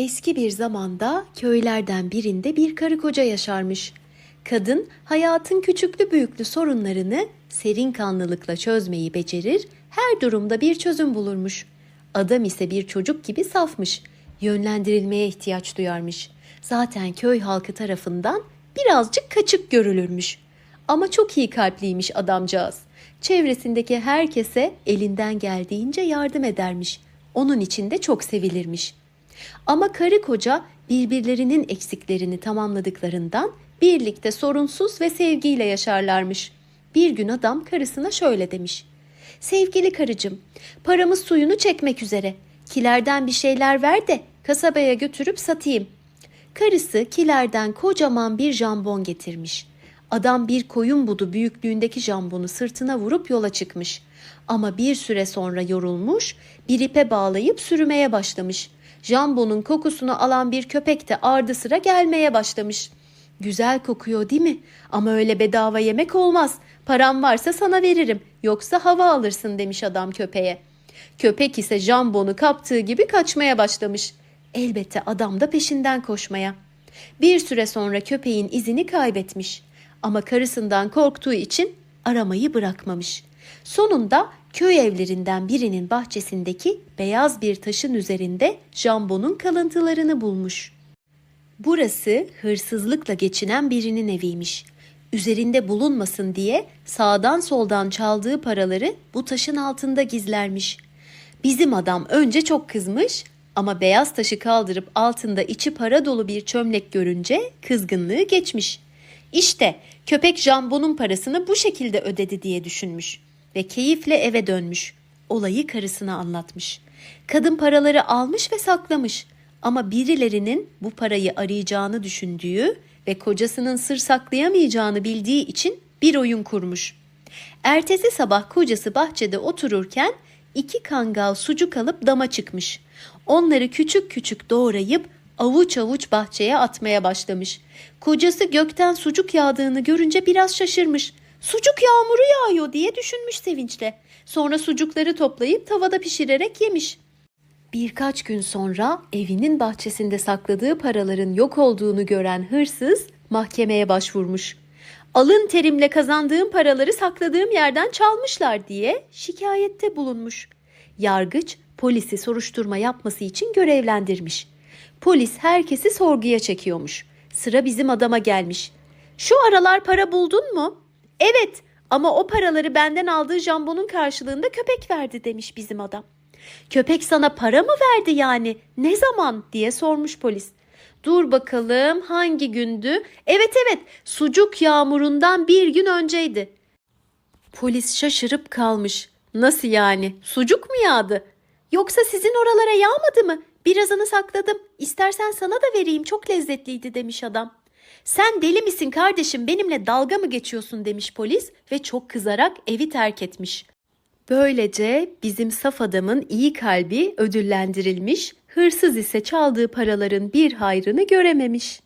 Eski bir zamanda köylerden birinde bir karı koca yaşarmış. Kadın hayatın küçüklü büyüklü sorunlarını serin kanlılıkla çözmeyi becerir, her durumda bir çözüm bulurmuş. Adam ise bir çocuk gibi safmış, yönlendirilmeye ihtiyaç duyarmış. Zaten köy halkı tarafından birazcık kaçık görülürmüş. Ama çok iyi kalpliymiş adamcağız. Çevresindeki herkese elinden geldiğince yardım edermiş. Onun için de çok sevilirmiş. Ama karı koca birbirlerinin eksiklerini tamamladıklarından birlikte sorunsuz ve sevgiyle yaşarlarmış. Bir gün adam karısına şöyle demiş. Sevgili karıcığım, paramız suyunu çekmek üzere. Kilerden bir şeyler ver de kasabaya götürüp satayım. Karısı kilerden kocaman bir jambon getirmiş. Adam bir koyun budu büyüklüğündeki jambonu sırtına vurup yola çıkmış. Ama bir süre sonra yorulmuş, bir ipe bağlayıp sürümeye başlamış. Jambonun kokusunu alan bir köpek de ardı sıra gelmeye başlamış. Güzel kokuyor değil mi? Ama öyle bedava yemek olmaz. Param varsa sana veririm. Yoksa hava alırsın demiş adam köpeğe. Köpek ise jambonu kaptığı gibi kaçmaya başlamış. Elbette adam da peşinden koşmaya. Bir süre sonra köpeğin izini kaybetmiş. Ama karısından korktuğu için aramayı bırakmamış. Sonunda köy evlerinden birinin bahçesindeki beyaz bir taşın üzerinde jambonun kalıntılarını bulmuş. Burası hırsızlıkla geçinen birinin eviymiş. Üzerinde bulunmasın diye sağdan soldan çaldığı paraları bu taşın altında gizlermiş. Bizim adam önce çok kızmış ama beyaz taşı kaldırıp altında içi para dolu bir çömlek görünce kızgınlığı geçmiş. İşte köpek jambonun parasını bu şekilde ödedi diye düşünmüş ve keyifle eve dönmüş. Olayı karısına anlatmış. Kadın paraları almış ve saklamış ama birilerinin bu parayı arayacağını düşündüğü ve kocasının sır saklayamayacağını bildiği için bir oyun kurmuş. Ertesi sabah kocası bahçede otururken iki kangal sucuk alıp dama çıkmış. Onları küçük küçük doğrayıp avuç avuç bahçeye atmaya başlamış. Kocası gökten sucuk yağdığını görünce biraz şaşırmış. Sucuk yağmuru yağıyor diye düşünmüş sevinçle. Sonra sucukları toplayıp tavada pişirerek yemiş. Birkaç gün sonra evinin bahçesinde sakladığı paraların yok olduğunu gören hırsız mahkemeye başvurmuş. Alın terimle kazandığım paraları sakladığım yerden çalmışlar diye şikayette bulunmuş. Yargıç polisi soruşturma yapması için görevlendirmiş. Polis herkesi sorguya çekiyormuş. Sıra bizim adama gelmiş. Şu aralar para buldun mu? Evet ama o paraları benden aldığı jambonun karşılığında köpek verdi demiş bizim adam. Köpek sana para mı verdi yani? Ne zaman diye sormuş polis. Dur bakalım hangi gündü? Evet evet sucuk yağmurundan bir gün önceydi. Polis şaşırıp kalmış. Nasıl yani? Sucuk mu yağdı? Yoksa sizin oralara yağmadı mı? Birazını sakladım. İstersen sana da vereyim. Çok lezzetliydi demiş adam. Sen deli misin kardeşim? Benimle dalga mı geçiyorsun demiş polis ve çok kızarak evi terk etmiş. Böylece bizim saf adamın iyi kalbi ödüllendirilmiş, hırsız ise çaldığı paraların bir hayrını görememiş.